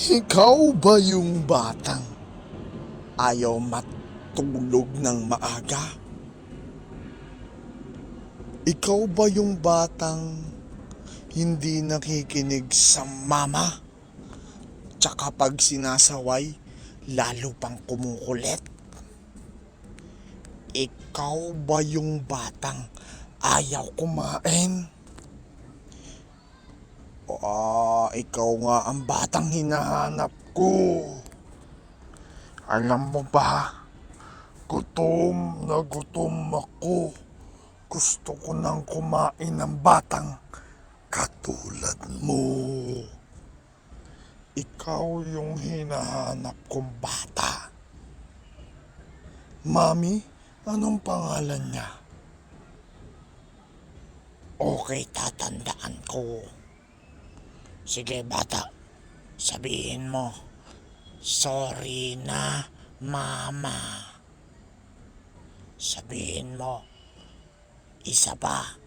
Ikaw ba yung batang ayaw matulog ng maaga? Ikaw ba yung batang hindi nakikinig sa mama? Tsaka pag sinasaway, lalo pang kumukulit? Ikaw ba yung batang ayaw kumain? Ah, ikaw nga ang batang hinahanap ko. Alam mo ba, gutom na gutom ako. Gusto ko nang kumain ng batang katulad mo. Ikaw yung hinahanap kong bata. Mami, anong pangalan niya? Okay, tatandaan ko. Sige, bata. Sabihin mo, sorry na, mama. Sabihin mo, isa pa.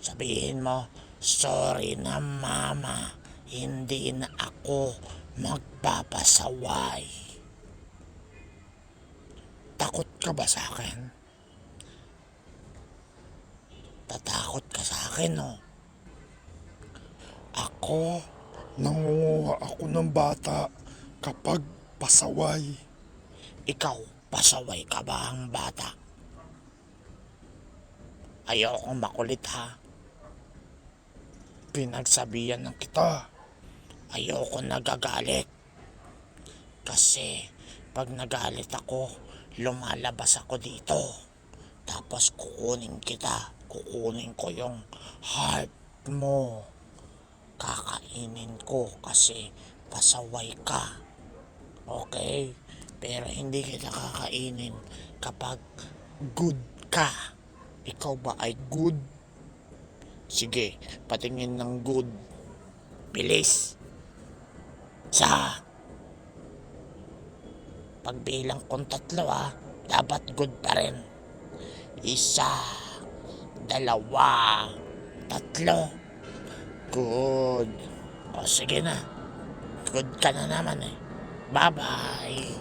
Sabihin mo, sorry na, mama. Hindi na ako magpapasaway. Takot ka ba sa akin? Tatakot ka sa akin, no? Ako, nangunguha ako ng bata kapag pasaway. Ikaw, pasaway ka ba ang bata? Ayokong makulit ha. Pinagsabihan ng kita. Ayoko nagagalit. Kasi pag nagalit ako, lumalabas ako dito. Tapos kukunin kita. Kukunin ko yung heart mo kakainin ko kasi pasaway ka. Okay? Pero hindi kita kakainin kapag good ka. Ikaw ba ay good? Sige, patingin ng good. Bilis. Sa pagbilang kong tatlo ah, dapat good pa rin. Isa, dalawa, tatlo. Good. O sige na. Good ka na naman eh. Bye-bye.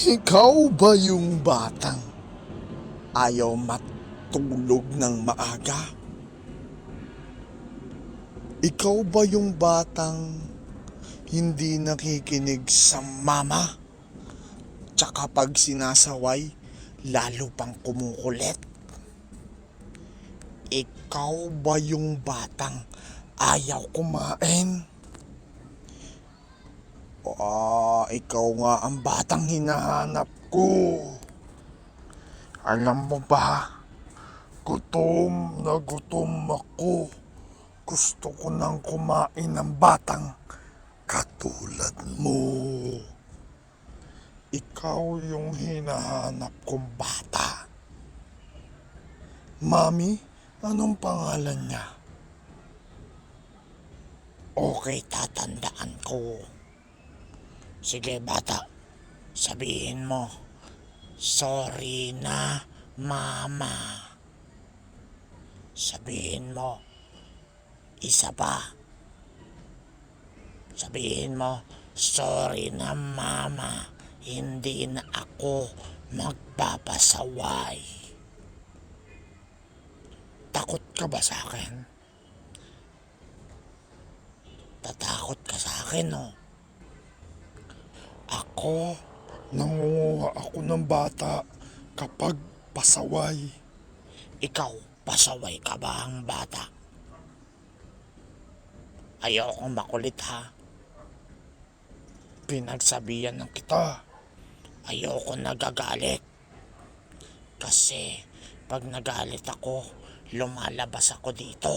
Ikaw ba yung batang ayaw matulog ng maaga? Ikaw ba yung batang hindi nakikinig sa mama? Tsaka pag sinasaway, lalo pang kumukulit. Ikaw ba yung batang ayaw kumain? Ah, ikaw nga ang batang hinahanap ko. Alam mo ba, gutom na gutom ako. Gusto ko nang kumain ng batang katulad mo. Ikaw yung hinahanap kong bata. Mami, anong pangalan niya? Okay, tatandaan ko. Sige, bata. Sabihin mo, sorry na, mama. Sabihin mo, isa pa. Sabihin mo, sorry na, mama hindi na ako magpapasaway. Takot ka ba sa akin? Tatakot ka sa akin, no? Ako, nangunguha ako ng bata kapag pasaway. Ikaw, pasaway ka ba ang bata? Ayokong makulit ha. Pinagsabihan ng kita. Ayoko nagagalit. Kasi pag nagalit ako, lumalabas ako dito.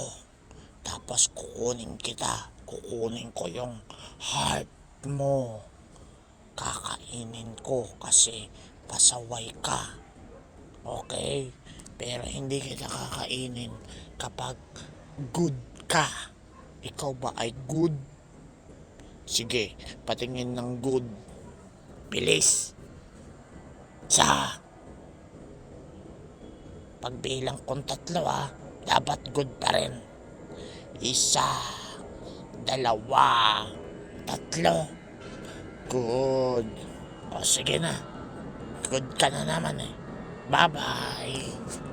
Tapos kukunin kita. Kukunin ko yung heart mo. Kakainin ko kasi pasaway ka. Okay? Pero hindi kita kakainin kapag good ka. Ikaw ba ay good? Sige, patingin ng good. Bilis. Sa pagbilang kong tatlo ha, dapat good pa rin. Isa, dalawa, tatlo. Good. O sige na. Good ka na naman eh. Bye-bye.